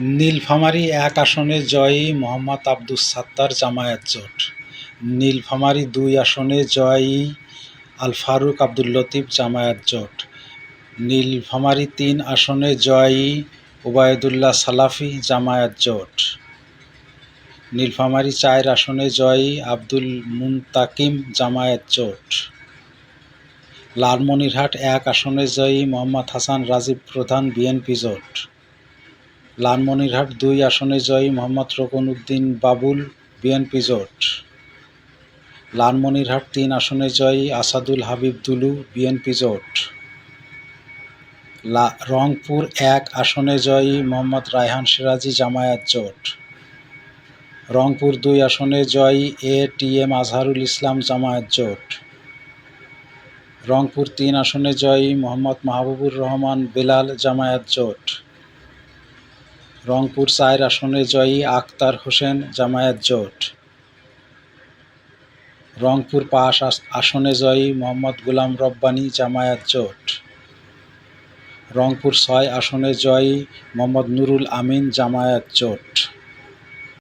নীলফামারী এক আসনে জয়ী মোহাম্মদ আব্দুস সাত্তার জামায়াত জোট। নীলফামারী দুই আসনে জয়ী আল ফারুক আব্দুল লতিফ জামায়াত জোট। নীলফামারী তিন আসনে জয়ী ওবায়দুল্লাহ সালাফি জামায়াত জোট। নীলফামারী চার আসনে জয়ী আব্দুল মুনতাকিম জামায়াত জোট। লালমনিরহাট এক আসনে জয়ী মোহাম্মদ হাসান রাজীব প্রধান বিএনপি জোট। লালমনিরহাট দুই আসনে জয়ী মোহাম্মদ রোকন উদ্দিন বাবুল, বিএনপি জোট। লালমনিরহাট তিন আসনে জয়ী আসাদুল হাবিব দুলু, বিএনপি জোট। রংপুর এক আসনে জয়ী মোহাম্মদ রায়হান সিরাজি জামায়াত জোট। রংপুর দুই আসনে জয়ী A T M Azharul Islam Jamaat জোট। রংপুর তিন আসনে জয়ী মোহাম্মদ মাহবুবুর রহমান বেলাল জামায়াত জোট। রংপুর চার আসনে জয়ী আখতার হোসেন জামায়াত জোট। রংপুর পাঁচ আস- আসনে জয়ী মোহাম্মদ গুলাম রব্বানী জামায়াত জোট। রংপুর ছয় আসনে জয়ী মোহাম্মদ নুরুল আমিন জামায়াত জোট।